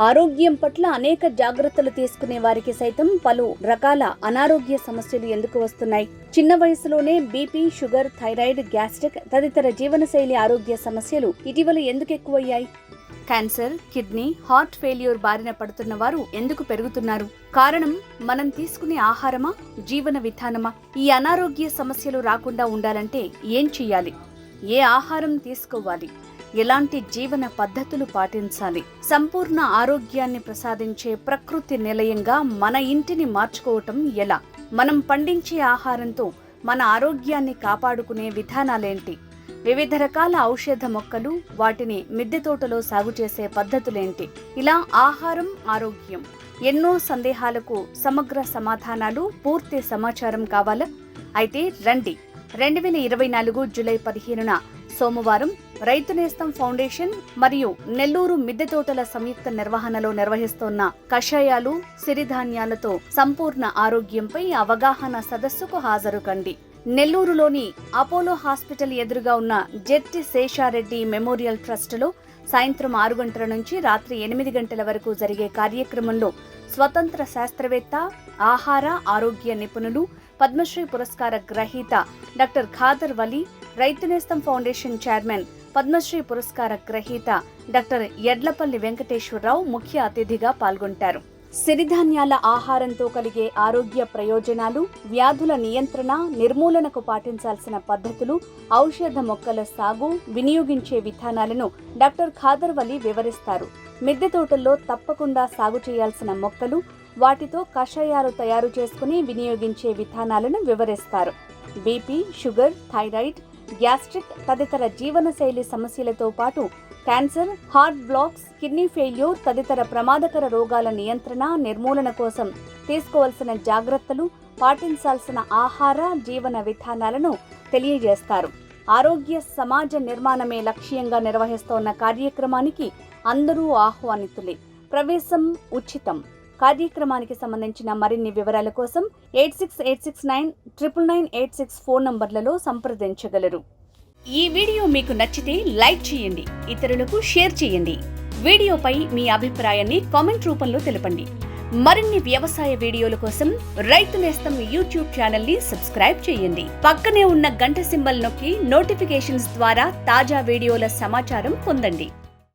ఆరోగ్యం పట్ల అనేక జాగ్రత్తలు తీసుకునే వారికి సైతం పలు రకాల అనారోగ్య సమస్యలు ఎందుకు వస్తున్నాయి? చిన్న వయసులోనే బీపీ షుగర్ థైరాయిడ్ గ్యాస్ట్రిక్ తదితర జీవనశైలి ఆరోగ్య సమస్యలు ఇటీవల ఎందుకు ఎక్కువయ్యాయి? క్యాన్సర్ కిడ్నీ హార్ట్ ఫెయిల్యూర్ బారిన పడుతున్న వారు ఎందుకు పెరుగుతున్నారు? కారణం మనం తీసుకునే ఆహారమా జీవన విధానమా? ఈ అనారోగ్య సమస్యలు రాకుండా ఉండాలంటే ఏం చెయ్యాలి? ఏ ఆహారం తీసుకోవాలి? ఎలాంటి జీవన పద్ధతులు పాటించాలి? సంపూర్ణ ఆరోగ్యాన్ని ప్రసాదించే ప్రకృతి నిలయంగా మన ఇంటిని మార్చుకోవటం ఎలా? మనం పండించే ఆహారంతో మన ఆరోగ్యాన్ని కాపాడుకునే విధానాలేంటి? వివిధ రకాల ఔషధ మొక్కలు వాటిని మిద్దె తోటలో సాగు చేసే పద్ధతులేంటి? ఇలా ఆహారం ఆరోగ్యం ఎన్నో సందేహాలకు సమగ్ర సమాధానాలు పూర్తి సమాచారం కావాలా? అయితే రండి. రెండు వేల ఇరవై నాలుగు జూలై పదిహేనున సోమవారం రైతు నేస్తం ఫౌండేషన్ మరియు నెల్లూరు మిద్దె తోటల సంయుక్త నిర్వహణలో నిర్వహిస్తున్న కషాయాలు సిరిధాన్యాలతో సంపూర్ణ ఆరోగ్యంపై అవగాహన సదస్సుకు హాజరు కండి. నెల్లూరులోని అపోలో హాస్పిటల్ ఎదురుగా ఉన్న జెట్టి శేషారెడ్డి మెమోరియల్ ట్రస్టులో సాయంత్రం ఆరు గంటల నుంచి రాత్రి ఎనిమిది గంటల వరకు జరిగే కార్యక్రమంలో స్వతంత్ర శాస్త్రవేత్త ఆహార ఆరోగ్య నిపుణులు పద్మశ్రీ పురస్కార గ్రహీత డాక్టర్ ఖాదర్ వలీ రైతు నేస్తం ఫౌండేషన్ చైర్మన్ పద్మశ్రీ పురస్కార గ్రహీత డాక్టర్ ఎడ్లపల్లి వెంకటేశ్వరరావు ముఖ్య అతిథిగా పాల్గొంటారు. సిరిధాన్యాల ఆహారంతో కలిగే ఆరోగ్య ప్రయోజనాలు వ్యాధుల నియంత్రణ నిర్మూలనకు పాటించాల్సిన పద్ధతులు ఔషధ మొక్కల సాగు వినియోగించే విధానాలను డాక్టర్ ఖాదర్వలి వివరిస్తారు. మిద్దె తోటల్లో తప్పకుండా సాగు చేయాల్సిన మొక్కలు వాటితో కషాయాలు తయారు చేసుకుని వినియోగించే విధానాలను వివరిస్తారు. బీపీ షుగర్ థైరాయిడ్ గ్యాస్ట్రిక్ తదితర జీవనశైలి సమస్యలతో పాటు cancer heart blocks kidney failure తదితర ప్రమాదకర రోగాల నియంత్రణ నిర్మూలన కోసం తీసుకోవాల్సిన జాగ్రత్తలు పాటించాల్సిన ఆహార జీవన విధానాలను తెలియజేస్తారు. ఆరోగ్య సమాజ నిర్మాణమే లక్ష్యంగా నిర్వహిస్తోన్న కార్యక్రమానికి అందరూ ఆహ్వానితులే. ప్రవేశం ఉచితం. కార్యక్రమానికి సంబంధించిన మరిన్ని వివరాల కోసం eight six eight six nine triple nine eight six phone నంబర్లలో సంప్రదించగలరు. ఈ వీడియో మీకు నచ్చితే లైక్ చేయండి ఇతరులకు షేర్ చేయండి. వీడియోపై మీ అభిప్రాయాన్ని కామెంట్ రూపంలో తెలపండి. మరిన్ని వ్యవసాయ వీడియోల కోసం రైతు నేస్తం యూట్యూబ్ ఛానల్ని సబ్స్క్రైబ్ చేయండి. పక్కనే ఉన్న గంట సింబల్ నొక్కి నోటిఫికేషన్స్ ద్వారా తాజా వీడియోల సమాచారం పొందండి.